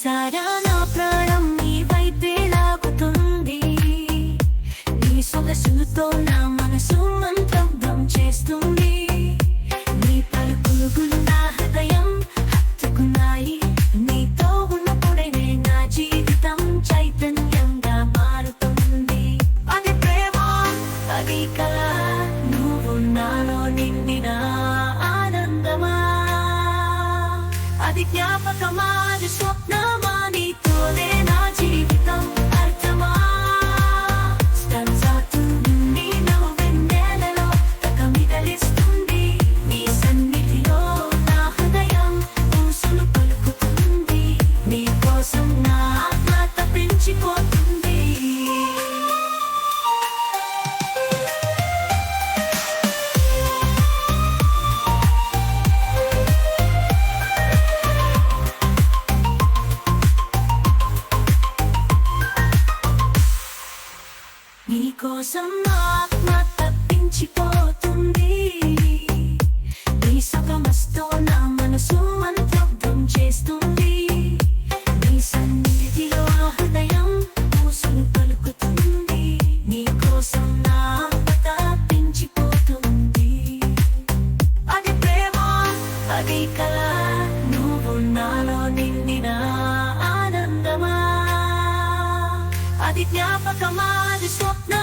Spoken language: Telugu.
మనసారా నా అది జ్ఞాపకమా అది స్వప్నమా నీతోనే నా జీవితం అర్థమా నీ నవ్వెన్నెలలో తకమిదలిస్తుంది నీ సన్నిధిలో నా హృదయం ఊసులు పలుకుతుంది నీ కోసం నా నీకోసం ఆత్మ తప్పించిపోతుంది. నీ సగమస్తో నా మనసు మంత్రం చేస్తుంది. నీ సన్నిధిలో ఆ హృదయం పూసులు పలుకుతుంది. నీకోసం నా తప్పించిపోతుంది. అది ప్రేమ అది కళ నువ్వు నాలో నిండిన ఆనందమా అది జ్ఞాపకమా అది స్వప్న